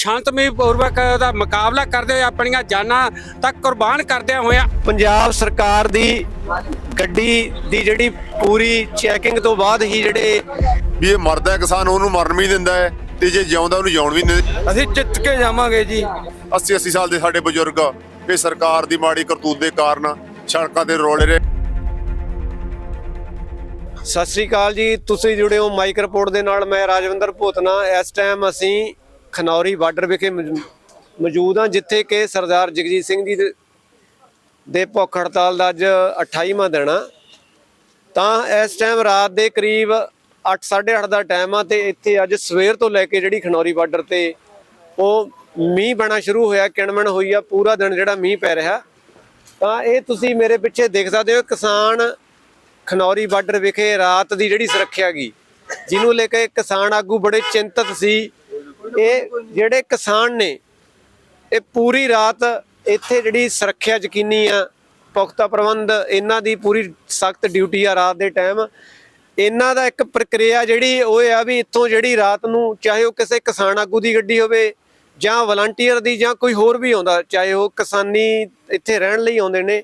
ਸ਼ਾਂਤਮਈ ਪੂਰਵਕ ਉਹਦਾ ਮੁਕਾਬਲਾ ਕਰਦੇ ਹੋਏ ਆਪਣੀਆਂ ਜਾਨਾਂ ਤੱਕ ਕੁਰਬਾਨ ਕਰਦਿਆਂ ਹੋਇਆਂ ਪੰਜਾਬ ਸਰਕਾਰ ਦੀ ਗੱਡੀ ਦੀ ਜਿਹੜੀ ਪੂਰੀ ਚੈਕਿੰਗ ਤੋਂ ਬਾਅਦ ਹੀ ਜਿਹੜੇ ਵੀ ਇਹ ਮਰਦਾ ਕਿਸਾਨ ਉਹਨੂੰ ਮਰਨ ਵੀ ਦਿੰਦਾ ਹੈ ਤੇ ਜੇ ਜਿਉਂਦਾ ਉਹਨੂੰ ਜਿਉਣ ਵੀ ਨਹੀਂ ਦਿੰਦਾ। ਅਸੀਂ ਜਿੱਤ ਕੇ ਜਾਵਾਂਗੇ ਜੀ। 80 80 ਸਾਲ ਦੇ ਸਾਡੇ ਬਜ਼ੁਰਗ ਇਹ ਸਰਕਾਰ ਦੀ ਮਾੜੀ ਕਰਤੂਤ ਦੇ ਕਾਰਨ ਸੜਕਾਂ ਤੇ ਰੋਲੇ ਰਹੇ। ਸਤਿ ਸ੍ਰੀ ਅਕਾਲ ਜੀ ਤੁਸੀਂ ਜੁੜੇ ਹੋ ਮਾਈਕ ਰਿਪੋਰਟ ਦੇ ਨਾਲ ਮੈਂ ਰਾਜਵਿੰਦਰ ਭੂਤਨਾ। ਇਸ ਟਾਈਮ ਅਸੀਂ ਖਨੌਰੀ ਬਾਰਡਰ ਵਿਖੇ ਮੌਜੂਦ ਹਾਂ, ਜਿੱਥੇ ਕਿ ਸਰਦਾਰ ਜਗਜੀਤ ਸਿੰਘ ਜੀ ਦੇ- ਦੇ ਭੁੱਖ ਹੜਤਾਲ ਦਾ ਅੱਜ 28ਵਾਂ ਦਿਨ ਆ। ਤਾਂ ਇਸ ਟਾਈਮ ਰਾਤ ਦੇ ਕਰੀਬ 8:30 ਦਾ ਟਾਈਮ ਆ ਤੇ ਇੱਥੇ ਅੱਜ ਸਵੇਰ ਤੋਂ ਲੈ ਕੇ ਜਿਹੜੀ ਖਨੌਰੀ ਬਾਰਡਰ ਤੇ ਉਹ ਮੀਂਹ ਬਣਾ ਸ਼ੁਰੂ ਹੋਇਆ ਕਿਣਮਣ ਹੋਈ ਆ, ਪੂਰਾ ਦਿਨ ਜਿਹੜਾ ਮੀਂਹ ਪੈ ਰਿਹਾ। ਤਾਂ ਇਹ ਤੁਸੀਂ ਮੇਰੇ ਪਿੱਛੇ ਦੇਖ ਸਕਦੇ ਹੋ, ਕਿਸਾਨ ਖਨੌਰੀ ਬਾਰਡਰ ਵਿਖੇ ਰਾਤ ਦੀ ਜਿਹੜੀ ਸੁਰੱਖਿਆ ਗਈ ਜਿਹਨੂੰ ਲੈ ਕੇ ਕਿਸਾਨ ਆਗੂ ਬੜੇ ਚਿੰਤਤ ਸੀ ਇਹ ਜਿਹੜੇ ਕਿਸਾਨ ਨੇ, ਇਹ ਪੂਰੀ ਰਾਤ ਇੱਥੇ ਜਿਹੜੀ ਸੁਰੱਖਿਆ ਯਕੀਨੀ ਆ, ਪੁਖਤਾ ਪ੍ਰਬੰਧ, ਇਹਨਾਂ ਦੀ ਪੂਰੀ ਸਖਤ ਡਿਊਟੀ ਆ ਰਾਤ ਦੇ ਟਾਈਮ। ਇਹਨਾਂ ਦਾ ਇੱਕ ਪ੍ਰਕਿਰਿਆ ਜਿਹੜੀ ਉਹ ਆ ਵੀ ਇੱਥੋਂ ਜਿਹੜੀ ਰਾਤ ਨੂੰ ਚਾਹੇ ਉਹ ਕਿਸੇ ਕਿਸਾਨ ਆਗੂ ਦੀ ਗੱਡੀ ਹੋਵੇ ਜਾਂ ਵਲੰਟੀਅਰ ਦੀ ਜਾਂ ਕੋਈ ਹੋਰ ਵੀ ਆਉਂਦਾ, ਚਾਹੇ ਉਹ ਕਿਸਾਨੀ ਇੱਥੇ ਰਹਿਣ ਲਈ ਆਉਂਦੇ ਨੇ,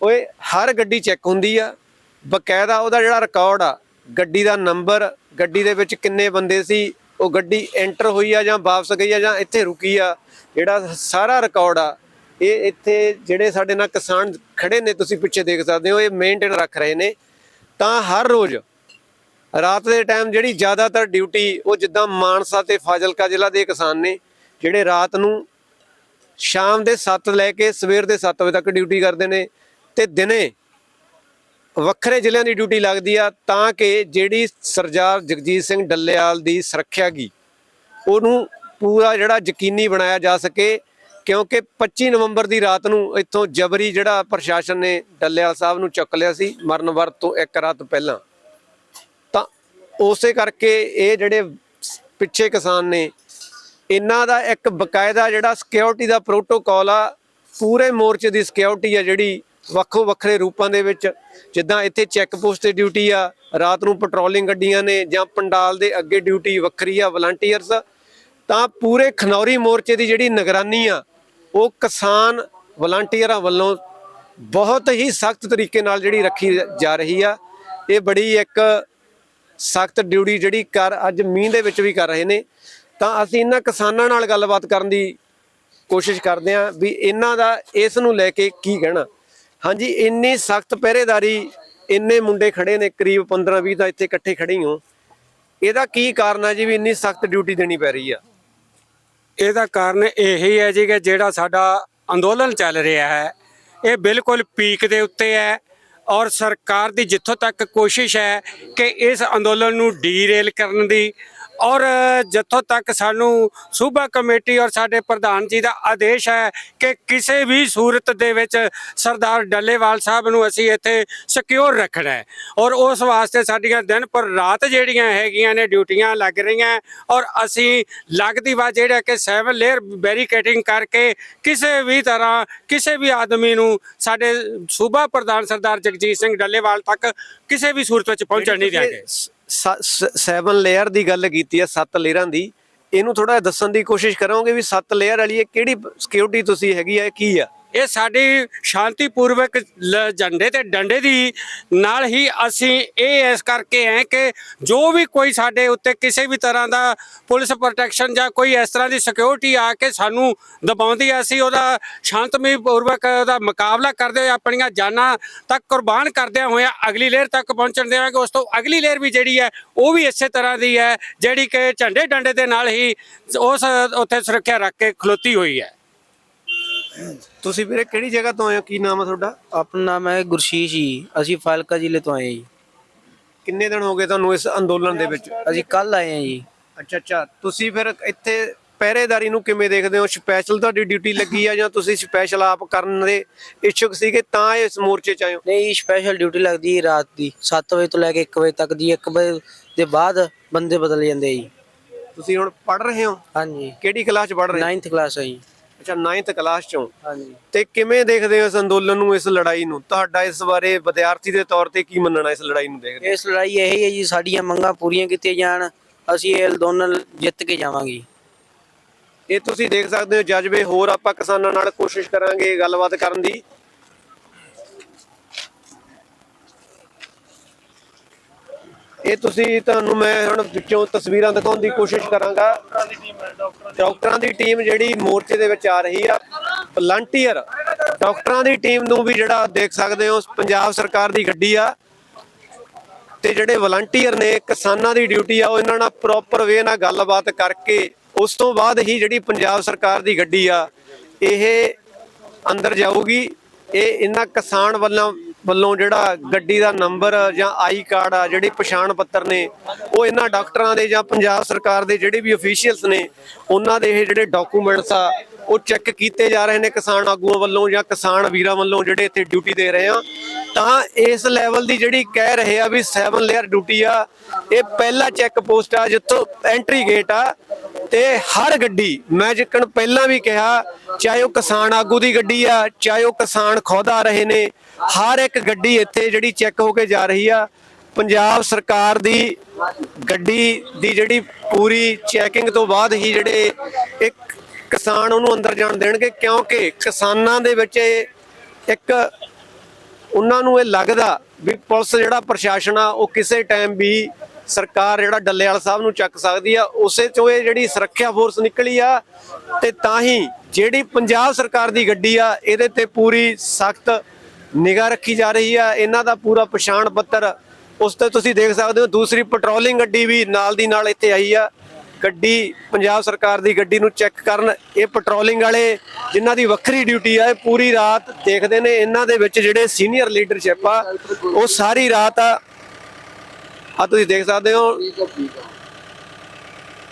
ਓਏ ਹਰ ਗੱਡੀ ਚੈੱਕ ਹੁੰਦੀ ਆ। ਬਕਾਇਦਾ ਉਹਦਾ ਜਿਹੜਾ ਰਿਕਾਰਡ ਆ, ਗੱਡੀ ਦਾ ਨੰਬਰ ਗੱਡੀ ਦੇ ਵਿੱਚ ਕਿੰਨੇ ਬੰਦੇ ਸੀ ਉਹ ਗੱਡੀ ਐਂਟਰ ਹੋਈ ਆ ਜਾਂ ਵਾਪਸ ਗਈ ਆ ਜਾਂ ਇੱਥੇ ਰੁਕੀ ਆ, ਜਿਹੜਾ ਸਾਰਾ ਰਿਕਾਰਡ ਆ, ਇਹ ਇੱਥੇ ਜਿਹੜੇ ਸਾਡੇ ਨਾਲ ਕਿਸਾਨ ਖੜੇ ਨੇ, ਤੁਸੀਂ ਪਿੱਛੇ ਦੇਖ ਸਕਦੇ ਹੋ, ਇਹ ਮੇਨਟੇਨ ਰੱਖ ਰਹੇ ਨੇ। ਤਾਂ ਹਰ ਰੋਜ਼ ਰਾਤ ਦੇ ਟਾਈਮ ਜਿਹੜੀ ਜ਼ਿਆਦਾਤਰ ਡਿਊਟੀ ਉਹ ਜਿੱਦਾਂ ਮਾਨਸਾ ਤੇ ਫਾਜ਼ਿਲਕਾ ਜ਼ਿਲ੍ਹਾ ਦੇ ਕਿਸਾਨ ਨੇ, ਜਿਹੜੇ ਰਾਤ ਨੂੰ ਸ਼ਾਮ ਦੇ 7 ਲੈ ਕੇ ਸਵੇਰ ਦੇ 7 ਵਜੇ ਤੱਕ ਡਿਊਟੀ ਕਰਦੇ ਨੇ ਤੇ ਦਿਨੇ ਵੱਖਰੇ ਜ਼ਿਲ੍ਹਿਆਂ ਦੀ ਡਿਊਟੀ ਲੱਗਦੀ ਆ, ਤਾਂ ਕਿ ਜਿਹੜੀ ਸਰਦਾਰ ਜਗਜੀਤ ਸਿੰਘ ਡੱਲੇਵਾਲ ਦੀ ਸੁਰੱਖਿਆ ਗਈ ਉਹਨੂੰ ਪੂਰਾ ਜਿਹੜਾ ਯਕੀਨੀ ਬਣਾਇਆ ਜਾ ਸਕੇ, ਕਿਉਂਕਿ 25 ਨਵੰਬਰ ਦੀ ਰਾਤ ਨੂੰ ਇੱਥੋਂ ਜਬਰੀ ਜਿਹੜਾ ਪ੍ਰਸ਼ਾਸਨ ਨੇ ਡੱਲੇਵਾਲ ਸਾਹਿਬ ਨੂੰ ਚੁੱਕ ਲਿਆ ਸੀ, ਮਰਨ ਵਰਤ ਤੋਂ ਇੱਕ ਰਾਤ ਪਹਿਲਾਂ। ਤਾਂ ਉਸੇ ਕਰਕੇ ਇਹ ਜਿਹੜੇ ਪਿੱਛੇ ਕਿਸਾਨ ਨੇ, ਇਹਨਾਂ ਦਾ ਇੱਕ ਬਕਾਇਦਾ ਜਿਹੜਾ ਸਿਕਿਉਰਿਟੀ ਦਾ ਪ੍ਰੋਟੋਕਾਲ ਆ, ਪੂਰੇ ਮੋਰਚੇ ਦੀ ਸਿਕਿਉਰਿਟੀ ਆ ਜਿਹੜੀ ਵੱਖੋ ਵੱਖਰੇ ਰੂਪਾਂ ਦੇ ਵਿੱਚ, ਜਿੱਦਾਂ ਇੱਥੇ ਚੈੱਕ ਪੋਸਟ ਤੇ ਡਿਊਟੀ ਆ, ਰਾਤ ਨੂੰ ਪੈਟਰੋਲਿੰਗ ਗੱਡੀਆਂ ਨੇ ਜਾਂ ਪੰਡਾਲ ਦੇ ਅੱਗੇ ਡਿਊਟੀ ਵੱਖਰੀ ਆ ਵਲੰਟੀਅਰਸ ਤਾਂ ਪੂਰੇ ਖਨੌਰੀ ਮੋਰਚੇ ਦੀ ਜਿਹੜੀ ਨਿਗਰਾਨੀ ਆ, ਉਹ ਕਿਸਾਨ ਵਲੰਟੀਅਰਾਂ ਵੱਲੋਂ ਬਹੁਤ ਹੀ ਸਖਤ ਤਰੀਕੇ ਨਾਲ ਜਿਹੜੀ ਰੱਖੀ ਜਾ ਰਹੀ ਆ। ਇਹ ਬੜੀ ਇੱਕ ਸਖਤ ਡਿਊਟੀ ਜਿਹੜੀ ਕਰ, ਅੱਜ ਮੀਂਹ ਦੇ ਵਿੱਚ ਵੀ ਕਰ ਰਹੇ ਨੇ। ਤਾਂ ਅਸੀਂ ਇਹਨਾਂ ਕਿਸਾਨਾਂ ਨਾਲ ਗੱਲਬਾਤ ਕਰਨ ਦੀ ਕੋਸ਼ਿਸ਼ ਕਰਦੇ ਹਾਂ ਵੀ ਇਹਨਾਂ ਦਾ ਇਸ ਨੂੰ ਲੈ ਕੇ ਕੀ ਕਹਿਣਾ। ਹਾਂਜੀ, ਇੰਨੀ ਸਖਤ ਪਹਿਰੇਦਾਰੀ, ਇੰਨੇ ਮੁੰਡੇ ਖੜੇ ਨੇ, ਕਰੀਬ 15 20 ਦਾ ਇੱਥੇ ਇਕੱਠੇ ਖੜੇ ਹੋ ਇਹਦਾ ਕੀ ਕਾਰਨ ਹੈ ਜੀ ਵੀ ਇੰਨੀ ਸਖਤ ਡਿਊਟੀ ਦੇਣੀ ਪੈ ਰਹੀ ਆ? ਇਹਦਾ ਕਾਰਨ ਇਹੀ ਹੈ ਜੀ ਕਿ ਜਿਹੜਾ ਸਾਡਾ ਅੰਦੋਲਨ ਚੱਲ ਰਿਹਾ ਹੈ, ਇਹ ਬਿਲਕੁਲ ਪੀਕ ਦੇ ਉੱਤੇ ਹੈ ਔਰ ਸਰਕਾਰ ਦੀ ਜਿੱਥੋਂ ਤੱਕ ਕੋਸ਼ਿਸ਼ ਹੈ ਕਿ ਇਸ ਅੰਦੋਲਨ ਨੂੰ ਡੀਰੇਲ ਕਰਨ ਦੀ ਔਰ ਜਿੱਥੋਂ ਤੱਕ ਸਾਨੂੰ ਸੂਬਾ ਕਮੇਟੀ ਔਰ ਸਾਡੇ ਪ੍ਰਧਾਨ ਜੀ ਦਾ ਆਦੇਸ਼ ਹੈ ਕਿ ਕਿਸੇ ਵੀ ਸੂਰਤ ਦੇ ਵਿੱਚ ਸਰਦਾਰ ਡੱਲੇਵਾਲ ਸਾਹਿਬ ਨੂੰ ਅਸੀਂ ਇੱਥੇ ਸਿਕਿਉਰ ਰੱਖਣਾ ਹੈ। ਔਰ ਉਸ ਵਾਸਤੇ ਸਾਡੀਆਂ ਦਿਨ ਪਰ ਰਾਤ ਜਿਹੜੀਆਂ ਹੈਗੀਆਂ ਨੇ ਡਿਊਟੀਆਂ ਲੱਗ ਰਹੀਆਂ ਔਰ ਅਸੀਂ ਲੱਗਦੀ ਵਾ ਜਿਹੜਾ ਕਿ 7 ਲੇਅਰ ਬੈਰੀਕੇਡਿੰਗ ਕਰਕੇ ਕਿਸੇ ਵੀ ਤਰ੍ਹਾਂ ਕਿਸੇ ਵੀ ਆਦਮੀ ਨੂੰ ਸਾਡੇ ਸੂਬਾ ਪ੍ਰਧਾਨ ਸਰਦਾਰ ਜਗਜੀਤ ਸਿੰਘ ਡੱਲੇਵਾਲ ਤੱਕ ਕਿਸੇ ਵੀ ਸੂਰਤ ਵਿੱਚ ਪਹੁੰਚਣ ਨਹੀਂ ਦਿਆਂਗੇ। 7 ਲੇਅਰ ਦੀ ਗੱਲ ਕੀਤੀ ਆ 7 ਲੇਅਰਾਂ ਦੀ। ਇਹਨੂੰ ਥੋੜਾ ਦੱਸਣ ਦੀ ਕੋਸ਼ਿਸ਼ ਕਰਾਂਗੇ ਵੀ 7 ਲੇਅਰ ਵਾਲੀ ਇਹ ਕਿਹੜੀ ਸਿਕਿਉਰਿਟੀ ਤੁਸੀਂ ਹੈਗੀ ਹੈ ਕੀ ਆ? ਇਹ ਸਾਡੀ ਸ਼ਾਂਤੀਪੂਰਵਕ ਲ- ਝੰਡੇ ਤੇ ਡੰਡੇ ਦੀ ਨਾਲ ਹੀ ਅਸੀਂ ਇਹ ਇਸ ਕਰਕੇ ਹੈ ਕਿ ਜੋ ਵੀ ਕੋਈ ਸਾਡੇ ਉੱਤੇ ਕਿਸੇ ਵੀ ਤਰ੍ਹਾਂ ਦਾ ਪੁਲਿਸ ਪ੍ਰੋਟੈਕਸ਼ਨ ਜਾਂ ਕੋਈ ਇਸ ਤਰ੍ਹਾਂ ਦੀ ਸਿਕਿਉਰਿਟੀ ਆ ਕੇ ਸਾਨੂੰ ਦਬਾਉਂਦੀ ਹੈ ਅਸੀਂ ਉਹਦਾ ਸ਼ਾਂਤਮਈ ਪੂਰਵਕ ਉਹਦਾ ਮੁਕਾਬਲਾ ਕਰਦੇ ਹੋਏ ਆਪਣੀਆਂ ਜਾਨਾਂ ਤੱਕ ਕੁਰਬਾਨ ਕਰਦਿਆਂ ਹੋਇਆਂ ਅਗਲੀ ਲੇਅਰ ਤੱਕ ਪਹੁੰਚਣ ਦੇਵਾਂਗੇ ਉਸ ਤੋਂ ਅਗਲੀ ਲੇਅਰ ਵੀ ਜਿਹੜੀ ਹੈ, ਉਹ ਵੀ ਇਸੇ ਤਰ੍ਹਾਂ ਦੀ ਹੈ ਜਿਹੜੀ ਕਿ ਝੰਡੇ ਡੰਡੇ ਦੇ ਨਾਲ ਹੀ ਉਸ ਉੱਥੇ ਸੁਰੱਖਿਆ ਰੱਖ ਕੇ ਖਲੋਤੀ ਹੋਈ ਹੈ। ਤੁਸੀਂ ਵੀਰੇ ਕਿਹੜੀ ਜਗ੍ਹਾ ਤੋਂ ਆਏ ਹੋ? ਕੀ ਨਾਮ ਆ ਤੁਹਾਡਾ? ਆਪਣਾ ਨਾਮ ਹੈ ਗੁਰਸ਼ੀਸ਼ ਜੀ। ਅਸੀਂ ਫਾਲਕਾ ਜ਼ਿਲ੍ਹੇ ਤੋਂ ਆਏ ਹਾਂ ਜੀ। ਕਿੰਨੇ ਦਿਨ ਹੋ ਗਏ ਤੁਹਾਨੂੰ ਇਸ ਅੰਦੋਲਨ ਦੇ ਵਿੱਚ? ਅਸੀਂ ਕੱਲ ਆਏ ਹਾਂ ਜੀ। ਅੱਛਾ ਅੱਛਾ। ਤੁਸੀਂ ਫਿਰ ਇੱਥੇ ਪਹਿਰੇਦਾਰੀ ਨੂੰ ਕਿਵੇਂ ਦੇਖਦੇ ਹੋ? ਸਪੈਸ਼ਲ ਤੁਹਾਡੀ ਡਿਊਟੀ ਲੱਗੀ ਆ ਜਾਂ ਤੁਸੀਂ ਸਪੈਸ਼ਲ ਆਪ ਕਰਨ ਦੇ ਇੱਛੁਕ ਸੀਗੇ ਤਾਂ ਇਸ ਮੋਰਚੇ ਚ ਆਏ ਹੋ? ਨਹੀਂ ਸਪੈਸ਼ਲ ਡਿਊਟੀ ਲੱਗਦੀ ਹੈ ਰਾਤ ਦੀ। 7 ਵਜੇ ਤੋਂ ਲੈ ਕੇ 1 ਵਜੇ ਤੱਕ ਦੀ। 1 ਵਜੇ ਦੇ ਬਾਅਦ ਬੰਦੇ ਬਦਲ ਜਾਂਦੇ ਜੀ। ਤੁਸੀਂ ਹੁਣ ਪੜ ਰਹੇ ਹੋ? ਹਾਂਜੀ। ਕਿਹੜੀ ਕਲਾਸ ਚ ਪੜ ਰਹੇ ਹੋ? 9th ਕਲਾਸ ਹੈ ਜੀ। ਅੱਛਾ 9th ਕਲਾਸ ਚੋਂ। ਹਾਂਜੀ। ਤੇ ਕਿਵੇਂ ਦੇਖਦੇ ਹੋ ਇਸ ਅੰਦੋਲਨ ਨੂੰ ਇਸ ਲੜਾਈ ਨੂੰ? ਤੁਹਾਡਾ ਇਸ ਬਾਰੇ ਵਿਦਿਆਰਥੀ ਦੇ ਤੌਰ ਤੇ ਕੀ ਮੰਨਣਾ ਇਸ ਲੜਾਈ ਨੂੰ ਦੇਖਦੇ ਇਸ ਲੜਾਈ ਇਹ ਹੈ ਜੀ ਸਾਡੀਆਂ ਮੰਗਾਂ ਪੂਰੀਆਂ ਕੀਤੀਆਂ ਜਾਣ ਅਸੀਂ ਇਹ ਅੰਦੋਲਨ ਜਿੱਤ ਕੇ ਜਾਵਾਂਗੇ। ਇਹ ਤੁਸੀਂ ਦੇਖ ਸਕਦੇ ਹੋ ਜਜ਼ਬੇ ਹੋਰ ਆਪਾਂ ਕਿਸਾਨਾਂ ਨਾਲ ਕੋਸ਼ਿਸ਼ ਕਰਾਂਗੇ ਗੱਲਬਾਤ ਕਰਨ ਦੀ। ਇਹ ਤੁਸੀਂ ਤੁਹਾਨੂੰ ਮੈਂ ਹੁਣ ਵਿੱਚੋਂ ਤਸਵੀਰਾਂ ਦਿਖਾਉਣ ਦੀ ਕੋਸ਼ਿਸ਼ ਕਰਾਂਗਾ। ਡਾਕਟਰਾਂ ਦੀ ਟੀਮ ਜਿਹੜੀ ਮੋਰਚੇ ਦੇ ਵਿੱਚ ਆ ਰਹੀ ਆ ਵਲੰਟੀਅਰ ਡਾਕਟਰਾਂ ਦੀ ਟੀਮ ਨੂੰ ਵੀ ਜਿਹੜਾ ਦੇਖ ਸਕਦੇ ਹੋ, ਪੰਜਾਬ ਸਰਕਾਰ ਦੀ ਗੱਡੀ ਆ। ਤੇ ਜਿਹੜੇ ਵਲੰਟੀਅਰ ਨੇ, ਕਿਸਾਨਾਂ ਦੀ ਡਿਊਟੀ ਆ, ਉਹ ਇਹਨਾਂ ਨਾਲ ਪ੍ਰੋਪਰ ਵੇ ਨਾਲ ਗੱਲਬਾਤ ਕਰਕੇ ਉਸ ਤੋਂ ਬਾਅਦ ਹੀ ਜਿਹੜੀ ਪੰਜਾਬ ਸਰਕਾਰ ਦੀ ਗੱਡੀ ਆ, ਇਹ ਅੰਦਰ ਜਾਊਗੀ। ਇਹ ਇਹਨਾਂ ਕਿਸਾਨ ਵੱਲੋਂ ਵੱਲੋਂ ਜਿਹੜਾ ਗੱਡੀ ਦਾ ਨੰਬਰ ਜਾਂ ਆਈ ਕਾਰਡ ਆ, ਜਿਹੜੀ ਪਛਾਣ ਪੱਤਰ ਨੇ, ਉਹ ਇਹਨਾਂ ਡਾਕਟਰਾਂ ਦੇ ਜਾਂ ਪੰਜਾਬ ਸਰਕਾਰ ਦੇ ਜਿਹੜੇ ਵੀ ਅਫੀਸ਼ੀਅਲਸ ਨੇ, ਉਹਨਾਂ ਦੇ ਇਹ ਜਿਹੜੇ ਡਾਕੂਮੈਂਟਸ ਆ, ਉਹ ਚੈੱਕ ਕੀਤੇ ਜਾ ਰਹੇ ਨੇ ਕਿਸਾਨ ਆਗੂਆਂ ਵੱਲੋਂ ਜਾਂ ਕਿਸਾਨ ਵੀਰਾਂ ਵੱਲੋਂ ਜਿਹੜੇ ਇੱਥੇ ਡਿਊਟੀ ਦੇ ਰਹੇ ਆ। ਤਾਂ ਇਸ ਲੈਵਲ ਦੀ ਜਿਹੜੀ ਕਹਿ ਰਹੇ ਆ ਵੀ 7 ਲੇਅਰ ਡਿਊਟੀ ਆ, ਇਹ ਪਹਿਲਾ ਚੈੱਕ ਪੋਸਟ ਆ, ਜਿੱਥੋਂ ਐਂਟਰੀ ਗੇਟ ਆ ਤੇ ਹਰ ਗੱਡੀ, ਮੈਂ ਜਿੱਕਣ ਪਹਿਲਾਂ ਵੀ ਕਿਹਾ, ਚਾਹੇ ਉਹ ਕਿਸਾਨ ਆਗੂ ਦੀ ਗੱਡੀ ਆ, ਚਾਹੇ ਉਹ ਕਿਸਾਨ ਖੁਦ ਆ ਰਹੇ ਨੇ, ਹਰ ਇੱਕ ਗੱਡੀ ਇੱਥੇ ਜਿਹੜੀ ਚੈੱਕ ਹੋ ਕੇ ਜਾ ਰਹੀ ਆ। ਪੰਜਾਬ ਸਰਕਾਰ ਦੀ ਗੱਡੀ ਦੀ ਜਿਹੜੀ ਪੂਰੀ ਚੈਕਿੰਗ ਤੋਂ ਬਾਅਦ ਹੀ ਜਿਹੜੇ ਇੱਕ ਕਿਸਾਨ ਉਹਨੂੰ ਅੰਦਰ ਜਾਣ ਦੇਣਗੇ, ਕਿਉਂਕਿ ਕਿਸਾਨਾਂ ਦੇ ਵਿੱਚ ਇਹ ਇੱਕ ਉਹਨਾਂ ਨੂੰ ਇਹ ਲੱਗਦਾ ਵੀ ਪੁਲਿਸ ਜਿਹੜਾ ਪ੍ਰਸ਼ਾਸਨ ਆ, ਉਹ ਕਿਸੇ ਟਾਈਮ ਵੀ ਸਰਕਾਰ ਜਿਹੜਾ ਡੱਲੇਵਾਲ ਸਾਹਿਬ ਨੂੰ ਚੱਕ ਸਕਦੀ ਆ, ਉਸੇ ਚੋਂ ਇਹ ਜਿਹੜੀ ਸੁਰੱਖਿਆ ਫੋਰਸ ਨਿਕਲੀ ਆ ਤੇ ਤਾਂ ਹੀ ਜਿਹੜੀ ਪੰਜਾਬ ਸਰਕਾਰ ਦੀ ਗੱਡੀ ਆ, ਇਹਦੇ ਤੇ ਪੂਰੀ ਸਖਤ ਨਿਗਾਹ ਰੱਖੀ ਜਾ ਰਹੀ ਆ। ਇਹਨਾਂ ਦਾ ਪੂਰਾ ਪਛਾਣ ਪੱਤਰ ਉਸ ਤੇ ਤੁਸੀਂ ਦੇਖ ਸਕਦੇ ਹੋ। ਦੂਸਰੀ ਪੈਟਰੋਲਿੰਗ ਗੱਡੀ ਵੀ ਨਾਲ ਦੀ ਨਾਲ ਇੱਥੇ ਆਈ ਆ। ਗੱਡੀ ਪੰਜਾਬ ਸਰਕਾਰ ਦੀ ਗੱਡੀ ਨੂੰ ਚੈੱਕ ਕਰਨ, ਇਹ ਪੈਟਰੋਲਿੰਗ ਵਾਲੇ ਜਿਨ੍ਹਾਂ ਦੀ ਵੱਖਰੀ ਡਿਊਟੀ ਆ, ਇਹ ਪੂਰੀ ਰਾਤ ਦੇਖਦੇ ਨੇ। ਇਹਨਾਂ ਦੇ ਵਿੱਚ ਜਿਹੜੇ ਸੀਨੀਅਰ ਲੀਡਰਸ਼ਿਪ ਆ, ਉਹ ਸਾਰੀ ਰਾਤ ਆ ਆ ਤੁਸੀਂ ਦੇਖ ਸਕਦੇ ਹੋ। ਠੀਕ ਹੈ ਠੀਕ ਹੈ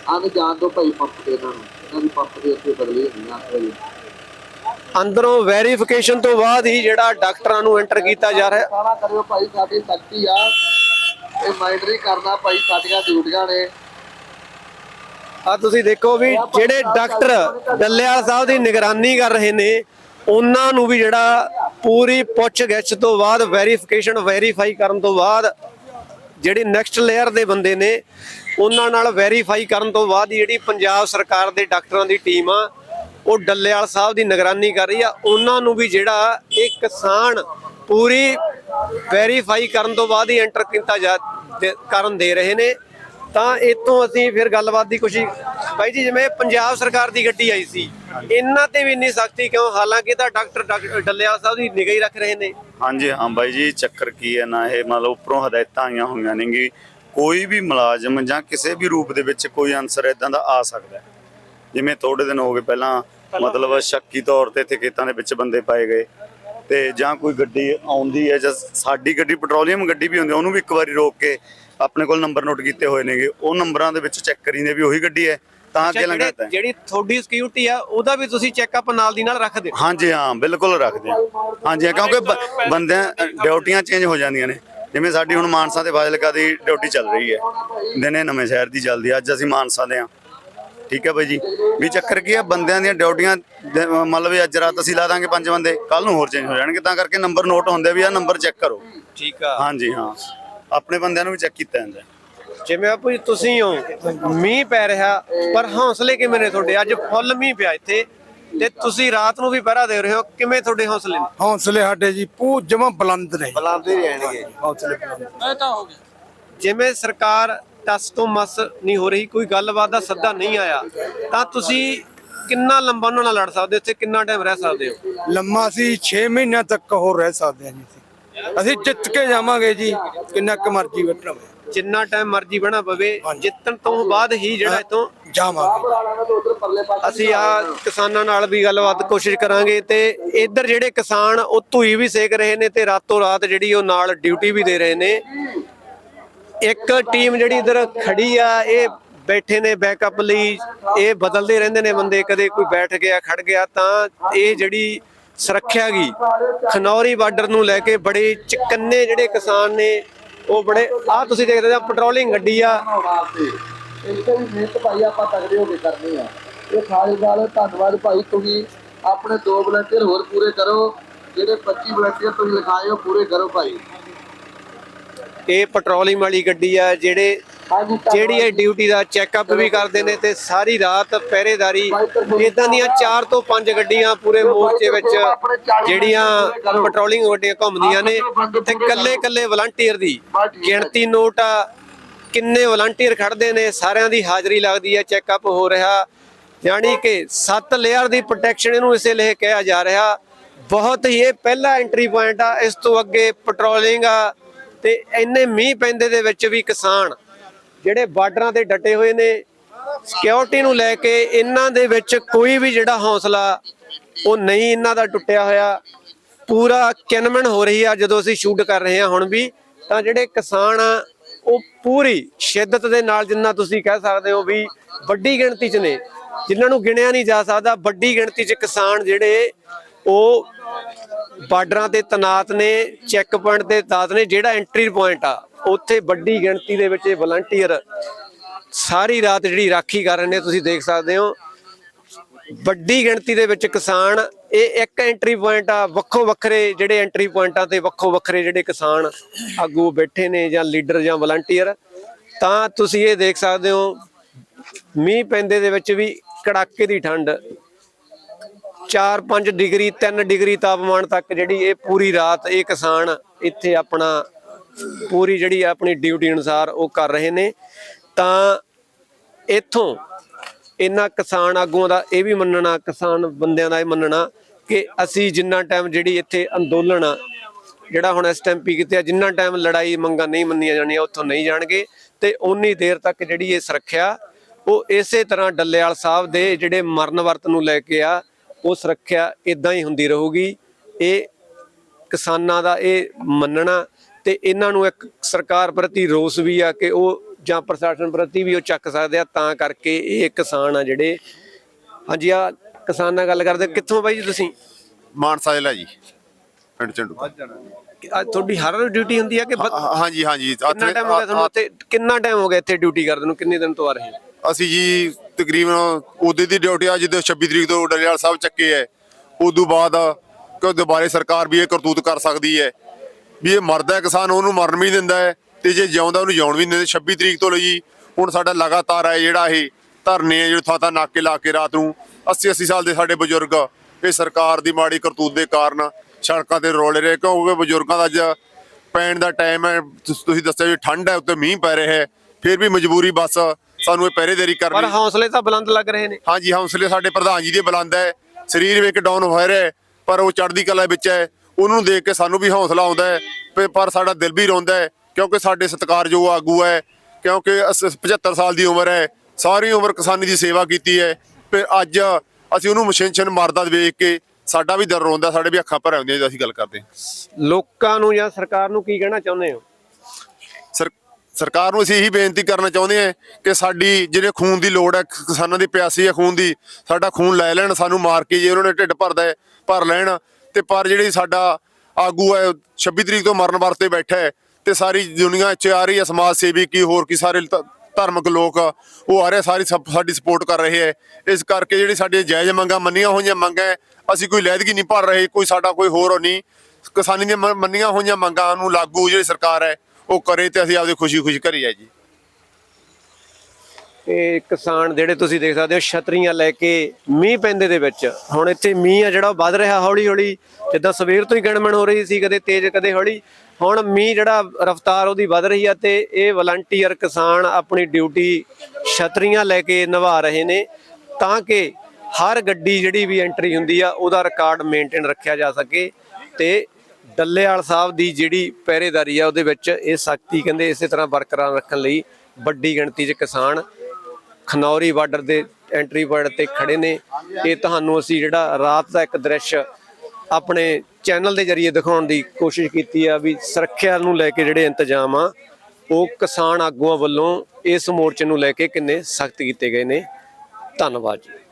ਆਨੇ ਜਾਣ ਤੋਂ ਭਾਈ ਪੰਪ ਦੇ ਇਹਨਾਂ ਨੂੰ। ਇਹਨਾਂ ਦੀ ਪੰਪ ਦੇ ਉੱਤੇ ਬਦਲੀ ਹੋਣੀ ਆ ਭਾਈ ਅੰਦਰੋਂ ਵੈਰੀਫਿਕੇਸ਼ਨ ਤੋਂ ਬਾਅਦ ਹੀ ਜਿਹੜਾ ਡਾਕਟਰਾਂ ਨੂੰ ਐਂਟਰ ਕੀਤਾ ਜਾ ਰਿਹਾ। ਸਾਰਾ ਕਰਿਓ ਭਾਈ ਸਾਡੀ ਸਖਤੀ ਆ। ਇਹ ਮਾਈਂਡ ਨਹੀਂ ਕਰਨਾ ਭਾਈ ਸਾਡੀਆਂ ਡਿਊਟੀਆਂ ਨੇ। ਆ ਤੁਸੀਂ ਦੇਖੋ ਵੀ ਜਿਹੜੇ ਡਾਕਟਰ ਡੱਲੇਵਾਲ ਸਾਹਿਬ ਦੀ ਨਿਗਰਾਨੀ ਕਰ ਰਹੇ ਨੇ ਉਹਨਾਂ ਨੂੰ ਵੀ ਜਿਹੜਾ ਪੂਰੀ ਪੁੱਛ ਗਿੱਛ ਤੋਂ ਬਾਅਦ ਵੈਰੀਫਿਕੇਸ਼ਨ ਵੈਰੀਫਾਈ ਕਰਨ ਤੋਂ ਬਾਅਦ ਜਿਹੜੀ ਨੈਕਸਟ ਲੇਅਰ ਦੇ ਬੰਦੇ ਨੇ ਉਹਨਾਂ ਨਾਲ ਵੈਰੀਫਾਈ ਕਰਨ ਤੋਂ ਬਾਅਦ ਜਿਹੜੀ ਪੰਜਾਬ ਸਰਕਾਰ ਦੇ ਡਾਕਟਰਾਂ ਦੀ ਟੀਮ ਆ ਉਹ ਡੱਲੇਵਾਲ ਸਾਹਿਬ ਦੀ ਨਿਗਰਾਨੀ ਕਰ ਰਹੀ ਆ। ਉਹਨਾਂ ਨੂੰ ਵੀ ਜਿਹੜਾ ਇਹ ਕਿਸਾਨ ਪੂਰੀ ਵੈਰੀਫਾਈ ਕਰਨ ਤੋਂ ਬਾਅਦ ਹੀ ਐਂਟਰ ਕੀਤਾ ਜਾ ਕਰਨ ਦੇ ਰਹੇ ਨੇ। ਤਾਂ ਇਤੋਂ ਅਸੀਂ ਫਿਰ ਗੱਲਬਾਤ ਦੀ ਕੋਸ਼ਿਸ਼ ਬਾਈ ਜੀ ਜਿਵੇਂ ਪੰਜਾਬ ਸਰਕਾਰ ਦੀ ਗੱਡੀ ਆਈ ਸੀ ਇਹਨਾਂ ਤੇ ਵੀ ਇੰਨੀ ਸਖਤੀ ਕਿਉਂ? ਹਾਲਾਂਕਿ ਤਾਂ ਡਾਕਟਰ ਡੱਲੇਵਾਲ ਸਾਹਿਬ ਦੀ ਨਿਗਾਹ ਰੱਖ ਰਹੇ ਨੇ। ਹਾਂਜੀ ਹਾਂ ਬਾਈ ਜੀ ਚੱਕਰ ਕੀ ਹੈ ਨਾ ਇਹ ਮਤਲਬ ਉੱਪਰੋਂ ਹਦਾਇਤਾਂ ਆਈਆਂ ਹੋਈਆਂ ਨੇਗੀ ਕੋਈ ਵੀ ਮੁਲਾਜ਼ਮ ਜਾਂ ਕਿਸੇ ਵੀ ਰੂਪ ਦੇ ਵਿੱਚ ਕੋਈ ਅਨਸਰ ਇਦਾਂ ਦਾ ਆ ਸਕਦਾ ਹੈ। ਜਿਵੇਂ ਥੋੜੇ ਦਿਨ ਹੋ ਗਏ ਪਹਿਲਾਂ ਮਤਲਬ ਸ਼ੱਕੀ ਤੌਰ ਤੇ ਇੱਥੇ ਖੇਤਾਂ ਦੇ ਵਿੱਚ ਬੰਦੇ ਪਾਏ ਗਏ ਤੇ ਜਾਂ ਕੋਈ ਗੱਡੀ ਆਉਂਦੀ ਹੈ ਜਾਂ ਸਾਡੀ ਗੱਡੀ ਪੈਟਰੋਲੀਅਮ ਗੱਡੀ ਵੀ ਹੁੰਦੀ ਹੈ, ਉਹਨੂੰ ਵੀ ਇੱਕ ਵਾਰੀ ਰੋਕ ਕੇ ਆਪਣੇ ਕੋਲ ਨੰਬਰ ਨੋਟ ਕੀਤੇ ਹੋਏ ਨੇਗੇ ਉਹ ਨੰਬਰਾਂ ਦੇ ਵਿੱਚ ਚੈੱਕ ਕਰੀਂਦੇ ਵੀ ਉਹੀ ਗੱਡੀ ਹੈ ਤਾਂ ਅੱਗੇ ਲੰਘਾਤਾ ਹੈ। ਜਿਹੜੀ ਤੁਹਾਡੀ ਸਿਕਿਉਰਿਟੀ ਆ ਉਹਦਾ ਵੀ ਤੁਸੀਂ ਚੈੱਕਅਪ ਨਾਲ ਦੀ ਨਾਲ ਰੱਖਦੇ ਹੋ ਹਾਂਜੀ ਹਾਂ ਬਿਲਕੁਲ ਰੱਖਦੇ ਹਾਂ ਹਾਂਜੀ ਹਾਂ, ਕਿਉਂਕਿ ਬ- ਬੰਦਿਆਂ ਡਿਊਟੀਆਂ ਚੇਂਜ ਹੋ ਜਾਂਦੀਆਂ ਨੇ। ਜਿਵੇਂ ਸਾਡੀ ਹੁਣ ਮਾਨਸਾ ਤੇ ਫਾਜ਼ਿਲਕਾ ਦੀ ਡਿਊਟੀ ਚੱਲ ਰਹੀ ਹੈ। ਦਿਨੇ ਨਵੇਂ ਸ਼ਹਿਰ ਦੀ ਚੱਲਦੀ ਹੈ ਅੱਜ ਅਸੀਂ ਮਾਨਸਾ ਦੇ ਹਾਂ। ਠੀਕ ਹੈ ਬਾਈ ਜੀ। ਵੀ ਚੱਕਰ ਕੀ ਹੈ ਬੰਦਿਆਂ ਦੀਆਂ ਡਿਊਟੀਆਂ ਦੇ- ਮਤਲਬ ਵੀ ਅੱਜ ਰਾਤ ਅਸੀਂ ਲਾ ਦਾਂਗੇ ਪੰਜ ਬੰਦੇ ਕੱਲ ਨੂੰ ਹੋਰ ਚੇਂਜ ਹੋ ਜਾਣਗੇ। ਤਾਂ ਕਰਕੇ ਨੰਬਰ ਨੋਟ ਹੁੰਦੇ ਵੀ ਆ ਨੰਬਰ ਚੈੱਕ ਕਰੋ। ਠੀਕ ਆ। ਹਾਂਜੀ ਹਾਂ। ਆਪਣੇ ਬੰਦਿਆਂ ਨੂੰ ਵੀ ਚੈੱਕ ਕੀਤਾ ਜਾਂਦਾ ਹੈ। ਜਿਵੇਂ ਆਪੂ ਜੀ ਤੁਸੀਂ ਹੋ ਮੀਂਹ ਪੈ ਰਿਹਾ ਪਰ ਹੌਸਲੇ ਕਿਵੇਂ ਨੇ ਤੁਹਾਡੇ? ਅੱਜ ਫੁੱਲ ਮੀਂਹ ਪਿਆ ਇੱਥੇ ਤੇ ਤੁਸੀਂ ਰਾਤ ਨੂੰ ਵੀ ਪਹਿਰਾ ਦੇ ਰਹੇ ਹੋ। ਕਿਵੇਂ ਤੁਹਾਡੇ ਹੌਸਲੇ ਨੇ? ਹੌਸਲੇ ਸਾਡੇ ਜੀ ਪੂ ਜਮਾ ਬੁਲੰਦ ਨੇ। ਬੁਲਾਉਂਦੇ ਰਹਿਣਗੇ। ਹੌਸਲੇ ਬੁਲੰਦ ਜਿਵੇਂ ਸਰਕਾਰ ਟਸ ਤੋਂ ਮਸ ਨਹੀਂ ਹੋ ਰਹੀ ਕੋਈ ਗੱਲਬਾਤ ਦਾ ਸੱਦਾ ਨਹੀਂ ਆਇਆ ਤਾਂ ਤੁਸੀਂ ਕਿੰਨਾ ਲੰਬਾ ਉਹਨਾਂ ਨਾਲ ਲੜ ਸਕਦੇ ਹੋ? ਇੱਥੇ ਕਿੰਨਾ ਟਾਈਮ ਰਹਿ ਸਕਦੇ ਹੋ? ਲੰਮਾ ਸੀ 6 ਮਹੀਨਿਆਂ ਤੱਕ ਹੋਰ ਰਹਿ ਸਕਦੇ ਹਾਂ ਜੀ ਅਸੀਂ। ਜਿੱਤ ਕੇ ਜਾਵਾਂਗੇ ਜੀ ਕਿੰਨਾ ਕੁ ਮਰਜ਼ੀ ਹੋਵੇ। ਜਿੰਨਾ ਟਾਈਮ ਮਰਜ਼ੀ ਬਣਾ ਪਵੇ ਜਿੱਤਣ ਤੋਂ ਬਾਅਦ ਹੀ ਜਿਹੜਾ ਇਤੋਂ ਜਾਵਾਂਗੇ। ਅਸੀਂ ਆ ਕਿਸਾਨਾਂ ਨਾਲ ਵੀ ਗੱਲਬਾਤ ਕੋਸ਼ਿਸ਼ ਕਰਾਂਗੇ ਤੇ ਇੱਧਰ ਜਿਹੜੇ ਕਿਸਾਨ ਉਹ ਧੂਈ ਵੀ ਸੇਕ ਰਹੇ ਨੇ ਤੇ ਰਾਤੋਂ ਰਾਤ ਜਿਹੜੀ ਉਹ ਨਾਲ ਡਿਊਟੀ ਵੀ ਦੇ ਰਹੇ ਨੇ। ਇੱਕ ਟੀਮ ਜਿਹੜੀ ਇੱਧਰ ਖੜੀ ਆ ਇਹ ਬੈਠੇ ਨੇ ਬੈਕਅਪ ਲਈ ਇਹ ਬਦਲਦੇ ਰਹਿੰਦੇ ਨੇ ਬੰਦੇ ਕਦੇ ਕੋਈ ਬੈਠ ਗਿਆ ਖੜ ਗਿਆ ਤਾਂ ਇਹ ਜਿਹੜੀ ਸੁਰੱਖਿਆ ਗਈ ਖਨੌਰੀ ਬਾਰਡਰ ਨੂੰ ਲੈ ਕੇ ਬੜੇ ਚਕੰਨੇ ਜਿਹੜੇ ਕਿਸਾਨ ਨੇ ਉਹ ਬੜੇ ਆ ਤੁਸੀਂ ਦੇਖਦੇ ਆ ਪੈਟਰੋਲਿੰਗ ਗੱਡੀ ਆ। ਇੱਥੇ ਵੀ ਮਿਹਨਤ ਭਾਈ ਆਪਾਂ ਤਗੜੇ ਹੋ ਕੇ ਕਰਨੀ ਆ। ਇਹ ਖਾਲੀ ਗੱਲ ਧੰਨਵਾਦ ਭਾਈ ਤੁਸੀਂ ਆਪਣੇ ਦੋ ਵਲੰਟੀਅਰ ਹੋਰ ਪੂਰੇ ਕਰੋ ਜਿਹੜੇ 25 ਵਲੰਟੀਅਰ ਤੁਸੀਂ ਲਿਖਾਏ ਹੋ ਪੂਰੇ ਕਰੋ ਭਾਈ। ਇਹ ਪੈਟਰੋਲਿੰਗ ਵਾਲੀ ਗੱਡੀ ਆ ਜਿਹੜੇ ਜਿਹੜੀ ਇਹ ਡਿਊਟੀ ਦਾ ਚੈੱਕਅਪ ਵੀ ਕਰਦੇ ਨੇ ਤੇ ਸਾਰੀ ਰਾਤ ਪਹਿਰੇਦਾਰੀ ਇਦਾਂ ਦੀਆਂ 4 ਤੋਂ 5 ਗੱਡੀਆਂ ਪੂਰੇ ਮੋਰਚੇ ਵਿੱਚ ਜਿਹੜੀਆਂ ਪੈਟਰੋਲਿੰਗ ਗੱਡੀਆਂ ਘੁੰਮਦੀਆਂ ਨੇ ਤੇ ਕੱਲੇ ਕੱਲੇ ਵਲੰਟੀਅਰ ਦੀ ਗਿਣਤੀ ਨੋਟ ਆ ਕਿੰਨੇ ਵਲੰਟੀਅਰ ਖੜਦੇ ਨੇ ਸਾਰਿਆਂ ਦੀ ਹਾਜ਼ਰੀ ਲੱਗਦੀ ਹੈ ਚੈੱਕਅਪ ਹੋ ਰਿਹਾ। ਯਾਨੀ ਕਿ 7 ਲੇਅਰ ਦੀ ਪ੍ਰੋਟੈਕਸ਼ਨ ਇਹਨੂੰ ਇਸੇ ਲਈ ਕਿਹਾ ਜਾ ਰਿਹਾ। ਬਹੁਤ ਹੀ ਇਹ ਪਹਿਲਾ ਐਂਟਰੀ ਪੁਆਇੰਟ ਆ ਇਸ ਤੋਂ ਅੱਗੇ ਪੈਟਰੋਲਿੰਗ ਆ ਤੇ ਇੰਨੇ ਮੀਂਹ ਪੈਂਦੇ ਦੇ ਵਿੱਚ ਵੀ ਕਿਸਾਨ ਜਿਹੜੇ ਬਾਰਡਰਾਂ ਤੇ ਡਟੇ ਹੋਏ ਨੇ ਸਿਕਿਉਰਿਟੀ ਨੂੰ ਲੈ ਕੇ ਇਹਨਾਂ ਦੇ ਵਿੱਚ ਕੋਈ ਵੀ ਜਿਹੜਾ ਹੌਸਲਾ, ਉਹ ਨਹੀਂ ਇਹਨਾਂ ਦਾ ਟੁੱਟਿਆ ਹੋਇਆ। ਪੂਰਾ ਕਿਨਮਨ ਹੋ ਰਹੀ ਆ ਜਦੋਂ ਅਸੀਂ ਸ਼ੂਟ ਕਰ ਰਹੇ ਹਾਂ ਹੁਣ ਵੀ, ਤਾਂ ਜਿਹੜੇ ਕਿਸਾਨ ਆ, ਉਹ ਪੂਰੀ ਸ਼ਿੱਦਤ ਦੇ ਨਾਲ ਜਿੰਨਾ ਤੁਸੀਂ ਕਹਿ ਸਕਦੇ ਹੋ ਵੀ ਵੱਡੀ ਗਿਣਤੀ 'ਚ ਨੇ, ਜਿਨ੍ਹਾਂ ਨੂੰ ਗਿਣਿਆ ਨਹੀਂ ਜਾ ਸਕਦਾ, ਵੱਡੀ ਗਿਣਤੀ 'ਚ ਕਿਸਾਨ ਜਿਹੜੇ, ਉਹ ਬਾਰਡਰਾਂ ਤੇ ਤਨਾਤ ਨੇ ਚੈੱਕ ਪੁਆਇੰਟ ਤੇ ਤਾਤ ਨੇ, ਜਿਹੜਾ ਐਂਟਰੀ ਪੁਆਇੰਟ ਆ। ਉੱਥੇ ਵੱਡੀ ਗਿਣਤੀ ਦੇ ਵਿੱਚ ਇਹ ਵਲੰਟੀਅਰ ਸਾਰੀ ਰਾਤ ਜਿਹੜੀ ਰਾਖੀ ਕਰ ਰਹੇ ਨੇ, ਤੁਸੀਂ ਦੇਖ ਸਕਦੇ ਹੋ। ਵੱਡੀ ਗਿਣਤੀ ਦੇ ਵਿੱਚ ਕਿਸਾਨ, ਇਹ ਇੱਕ ਐਂਟਰੀ ਪੁਆਇੰਟ ਆ, ਵੱਖੋ ਵੱਖਰੇ ਜਿਹੜੇ ਐਂਟਰੀ ਪੁਆਇੰਟਾਂ ਤੇ ਵੱਖੋ ਵੱਖਰੇ ਜਿਹੜੇ ਕਿਸਾਨ ਆਗੂ ਬੈਠੇ ਨੇ ਜਾਂ ਲੀਡਰ ਜਾਂ ਵਲੰਟੀਅਰ ਤਾਂ ਤੁਸੀਂ ਇਹ ਦੇਖ ਸਕਦੇ ਹੋ, ਮੀਂਹ ਪੈਂਦੇ ਦੇ ਵਿੱਚ ਵੀ ਕੜਾਕੇ ਦੀ ਠੰਡ। 4-5 ਡਿਗਰੀ 3 ਡਿਗਰੀ ਤਾਪਮਾਨ ਤੱਕ ਜਿਹੜੀ ਇਹ ਪੂਰੀ ਰਾਤ ਇਹ ਕਿਸਾਨ ਇੱਥੇ ਆਪਣਾ ਪੂਰੀ ਜਿਹੜੀ ਆਪਣੀ ਡਿਊਟੀ ਅਨੁਸਾਰ ਉਹ ਕਰ ਰਹੇ ਨੇ। ਤਾਂ ਇੱਥੋਂ ਇਹਨਾਂ ਕਿਸਾਨ ਆਗੂਆਂ ਦਾ ਇਹ ਵੀ ਮੰਨਣਾ, ਕਿਸਾਨ ਬੰਦਿਆਂ ਦਾ ਇਹ ਮੰਨਣਾ ਕਿ ਅਸੀਂ ਜਿੰਨਾ ਟਾਈਮ ਜਿਹੜੀ ਇੱਥੇ ਅੰਦੋਲਨ ਆ, ਜਿਹੜਾ ਹੁਣ ਇਸ ਟਾਈਮ ਪੀ ਕਿਤੇ ਆ, ਜਿੰਨਾ ਟਾਈਮ ਲੜਾਈ ਮੰਗਾਂ ਨਹੀਂ ਮੰਨੀਆਂ ਜਾਣੀਆਂ, ਉੱਥੋਂ ਨਹੀਂ ਜਾਣਗੇ ਤੇ ਉਨੀ ਦੇਰ ਤੱਕ ਜਿਹੜੀ ਇਹ ਸੁਰੱਖਿਆ, ਉਹ ਇਸੇ ਤਰ੍ਹਾਂ ਡੱਲੇਵਾਲ ਸਾਹਿਬ ਦੇ ਜਿਹੜੇ ਮਰਨ ਵਰਤ ਨੂੰ ਲੈ ਕੇ ਆ, ਉਹ ਸੁਰੱਖਿਆ ਇਦਾਂ ਹੀ ਹੁੰਦੀ ਰਹੂਗੀ। ਇਹ ਕਿਸਾਨਾਂ ਦਾ ਇਹ ਮੰਨਣਾ ਤੇ ਇਹਨਾਂ ਨੂੰ ਇੱਕ ਸਰਕਾਰ ਪ੍ਰਤੀ ਰੋਸ ਵੀ ਆ ਕਿ ਉਹ ਜਾਂ ਪ੍ਰਸ਼ਾਸਨ ਪ੍ਰਤੀ ਵੀ ਉਹ ਚੱਕ ਸਕਦੇ ਆ ਤਾਂ ਕਰਕੇ ਇਹ ਕਿਸਾਨ ਆ ਜਿਹੜੇ। ਹਾਂਜੀ ਆ ਕਿਸਾਨ ਨਾਲ ਗੱਲ ਕਰਦੇ ਕਿੱਥੋਂ ਬਾਈ ਜੀ ਤੁਸੀਂ? ਮਾਨਸਾ ਜ਼ਿਲ੍ਹਾ ਜੀ ਪਿੰਡ ਚੰਡੂ ਅੱਜ ਤੁਹਾਡੀ ਹਰ ਰੋਜ਼ ਡਿਊਟੀ ਹੁੰਦੀ ਆ ਕਿ ਹਾਂਜੀ ਹਾਂਜੀ। ਕਿੰਨਾ ਟਾਈਮ ਹੋ ਗਿਆ ਤੁਹਾਨੂੰ ਇੱਥੇ ਕਿੰਨਾ ਟਾਈਮ ਹੋ ਗਿਆ ਇੱਥੇ ਡਿਊਟੀ ਕਰਦੇ ਨੂੰ? ਕਿੰਨੇ ਦਿਨ ਤੋਂ ਆ ਰਹੇ ਹੋ? ਅਸੀਂ ਜੀ ਤਕਰੀਬਨ ਉਹਦੇ ਦੀ ਡਿਊਟੀ ਆ ਜਦੋਂ 26 ਤਰੀਕ ਤੋਂ ਡਲਿਆਲ ਸਾਹਿਬ ਚੱਕੇ ਹੈ ਉਦੋਂ ਬਾਅਦ ਕਿ ਦੁਬਾਰੇ ਸਰਕਾਰ ਵੀ ਇਹ ਕਰਤੂਤ ਕਰ ਸਕਦੀ ਹੈ। ਵੀ ਇਹ ਮਰਦਾ ਕਿਸਾਨ ਉਹਨੂੰ ਮਰਨ ਵੀ ਦਿੰਦਾ ਹੈ ਤੇ ਜੇ ਜਿਉਂਦਾ ਉਹਨੂੰ ਜਿਉਣ ਵੀ ਨਹੀਂ ਦਿੰਦੇ। 26 ਤਰੀਕ ਤੋਂ ਲਈ ਹੁਣ ਸਾਡਾ ਲਗਾਤਾਰ ਹੈ ਜਿਹੜਾ ਇਹ ਧਰਨੇ ਆ ਜਿਹੜੇ ਥਾਂ ਥਾਂ ਨਾਕੇ ਲਾ ਕੇ ਰਾਤ ਨੂੰ 80 80 ਸਾਲ ਦੇ ਸਾਡੇ ਬਜ਼ੁਰਗ ਇਹ ਸਰਕਾਰ ਦੀ ਮਾੜੀ ਕਰਤੂਤ ਦੇ ਕਾਰਨ ਸੜਕਾਂ ਤੇ ਰੋਲ ਰਹੇ। ਕਿਉਂਕਿ ਬਜ਼ੁਰਗਾਂ ਦਾ ਅੱਜ ਪੈਣ ਦਾ ਟਾਈਮ ਹੈ। ਤੁਸ- ਦੱਸਿਆ ਵੀ ਠੰਡ ਹੈ ਉੱਤੇ ਮੀਂਹ ਪੈ ਰਿਹਾ ਹੈ। ਫਿਰ ਵੀ ਮਜਬੂਰੀ ਬਸ ਸਾਨੂੰ ਇਹ ਪਹਿਰੇਦਾਰੀ ਪਰ ਕਰਨੀ ਹੌਸਲੇ ਤਾਂ ਬੁਲੰਦ ਲੱਗ ਰਹੇ ਨੇ। ਹਾਂਜੀ ਹੌਸਲੇ ਸਾਡੇ ਪ੍ਰਧਾਨ ਜੀ ਦੇ ਬੁਲੰਦ ਹੈ। ਸਰੀਰ ਵਿੱਚ ਡਾਊਨ ਹੋ ਰਿਹਾ ਪਰ ਉਹ ਚੜ੍ਹਦੀ ਕਲਾ ਵਿੱਚ ਹੈ। ਉਹਨੂੰ ਦੇਖ ਕੇ ਸਾਨੂੰ ਵੀ ਹੌਸਲਾ ਆਉਂਦਾ ਹੈ ਪਰ ਸਾਡਾ ਦਿਲ ਵੀ ਰੋਂਦਾ ਹੈ ਕਿਉਂਕਿ ਸਾਡੇ ਸਤਿਕਾਰਯੋਗ ਆਗੂ ਹੈ ਕਿਉਂਕਿ ਅਸ- 75 ਸਾਲ ਦੀ ਉਮਰ ਹੈ ਸਾਰੀ ਉਮਰ ਕਿਸਾਨੀ ਦੀ ਸੇਵਾ ਕੀਤੀ ਹੈ ਤੇ ਅੱਜ ਅਸੀਂ ਉਹਨੂੰ ਮਸ਼ੀਨ ਮਾਰਦਾ ਵੇਖ ਕੇ ਸਾਡਾ ਵੀ ਦਿਲ ਰੋਂਦਾ ਸਾਡੇ ਵੀ ਅੱਖਾਂ ਭਰ ਆਉਂਦੀਆਂ ਜਦੋਂ ਅਸੀਂ ਗੱਲ ਕਰਦੇ ਲੋਕਾਂ ਨੂੰ ਜਾਂ ਸਰਕਾਰ ਨੂੰ ਕੀ ਕਹਿਣਾ ਚਾਹੁੰਦੇ ਹੋ? ਸਰ ਸਰਕਾਰ ਨੂੰ ਅਸੀਂ ਇਹੀ ਬੇਨਤੀ ਕਰਨਾ ਚਾਹੁੰਦੇ ਹਾਂ ਕਿ ਸਾਡੀ ਜਿਹੜੇ ਖੂਨ ਦੀ ਲੋੜ ਹੈ ਕਿਸਾਨਾਂ ਦੀ ਪਿਆਸੀ ਹੈ ਖੂਨ ਦੀ ਸਾਡਾ ਖੂਨ ਲੈ ਲੈਣ ਸਾਨੂੰ ਮਾਰ ਕੇ ਜੇ ਉਹਨਾਂ ਨੇ ਢਿੱਡ ਭਰਦਾ ਹੈ ਭਰ ਲੈਣ ਤੇ ਪਰ ਜਿਹੜੀ ਸਾਡਾ ਆਗੂ ਹੈ 26 ਤਰੀਕ ਤੋਂ ਮਰਨ ਵਰਤੇ ਬੈਠਾ ਹੈ ਤੇ ਸਾਰੀ ਦੁਨੀਆ ਇੱਥੇ ਆ ਰਹੀ ਹੈ, ਸਮਾਜ ਸੇਵੀ ਕੀ, ਹੋਰ ਕੀ, ਸਾਰੇ ਧ- ਧਾਰਮਿਕ ਲੋਕ ਉਹ ਆ ਰਹੇ, ਸਾਰੀ ਸਪ- ਸਾਡੀ ਸਪੋਰਟ ਕਰ ਰਹੇ ਹੈ। ਇਸ ਕਰਕੇ ਜਿਹੜੀ ਸਾਡੀ ਜਾਇਜ਼ ਮੰਗਾਂ ਮੰਨੀਆਂ ਹੋਈਆਂ ਮੰਗਾਂ ਅਸੀਂ ਕੋਈ ਲੈਦਗੀ ਨਹੀਂ ਭਰ ਰਹੇ, ਕੋਈ ਸਾਡਾ ਕੋਈ ਹੋਰ ਨਹੀਂ। ਕਿਸਾਨੀ ਦੀਆਂ ਮੰਨੀਆਂ ਹੋਈਆਂ ਮੰਗਾਂ ਨੂੰ ਲਾਗੂ ਜਿਹੜੀ ਸਰਕਾਰ ਹੈ, ਉਹ ਕਰੇ ਤੇ ਅਸੀਂ ਆਪਦੀ ਖੁਸ਼ੀ ਖੁਸ਼ੀ ਕਰੀ ਜਾਏ ਜੀ। ਇਹ ਕਿਸਾਨ ਜਿਹੜੇ ਤੁਸੀਂ ਦੇਖ ਸਕਦੇ ਹੋ ਛਤਰੀਆਂ ਲੈ ਕੇ ਮੀਂਹ ਪੈਂਦੇ ਦੇ ਵਿੱਚ। ਹੁਣ ਇੱਥੇ ਮੀਂਹ ਆ ਜਿਹੜਾ ਉਹ ਵੱਧ ਰਿਹਾ ਹੌਲੀ ਹੌਲੀ ਜਿੱਦਾਂ ਸਵੇਰ ਤੋਂ ਹੀ ਗਣਮਣ ਹੋ ਰਹੀ ਸੀ, ਕਦੇ ਤੇਜ਼, ਕਦੇ ਹੌਲੀ। ਹੁਣ ਮੀਂਹ ਜਿਹੜਾ ਰਫ਼ਤਾਰ ਉਹਦੀ ਵੱਧ ਰਹੀ ਆ ਤੇ ਇਹ ਵਲੰਟੀਅਰ ਕਿਸਾਨ ਆਪਣੀ ਡਿਊਟੀ ਛਤਰੀਆਂ ਲੈ ਕੇ ਨਿਭਾ ਰਹੇ ਨੇ, ਤਾਂ ਕਿ ਹਰ ਗੱਡੀ ਜਿਹੜੀ ਵੀ ਐਂਟਰੀ ਹੁੰਦੀ ਆ, ਉਹਦਾ ਰਿਕਾਰਡ ਮੇਨਟੇਨ ਰੱਖਿਆ ਜਾ ਸਕੇ ਤੇ ਡੱਲੇਵਾਲ ਸਾਹਿਬ ਦੀ ਜਿਹੜੀ ਪਹਿਰੇਦਾਰੀ ਆ, ਉਹਦੇ ਵਿੱਚ ਇਹ ਸਖਤੀ ਕਹਿੰਦੇ ਇਸੇ ਤਰ੍ਹਾਂ ਬਰਕਰਾਰ ਰੱਖਣ ਲਈ ਵੱਡੀ ਗਿਣਤੀ 'ਚ ਕਿਸਾਨ ਖਨੌਰੀ ਬਾਰਡਰ ਦੇ ਐਂਟਰੀ ਪੁਆਇੰਟ ਤੇ ਖੜੇ ਨੇ ਇਹ ਤੁਹਾਨੂੰ ਅਸੀਂ ਜਿਹੜਾ ਰਾਤ ਦਾ ਇੱਕ ਦ੍ਰਿਸ਼ ਆਪਣੇ ਚੈਨਲ ਦੇ ਜ਼ਰੀਏ ਦਿਖਾਉਣ ਦੀ ਕੋਸ਼ਿਸ਼ ਕੀਤੀ ਆ ਵੀ ਸੁਰੱਖਿਆ ਨੂੰ ਲੈ ਕੇ ਜਿਹੜੇ ਇੰਤਜ਼ਾਮ ਆ, ਉਹ ਕਿਸਾਨ ਆਗੂਆਂ ਵੱਲੋਂ ਇਸ ਮੋਰਚੇ ਨੂੰ ਲੈ ਕੇ ਕਿੰਨੇ ਸਖਤ ਕੀਤੇ ਗਏ ਨੇ। ਧੰਨਵਾਦ ਜੀ।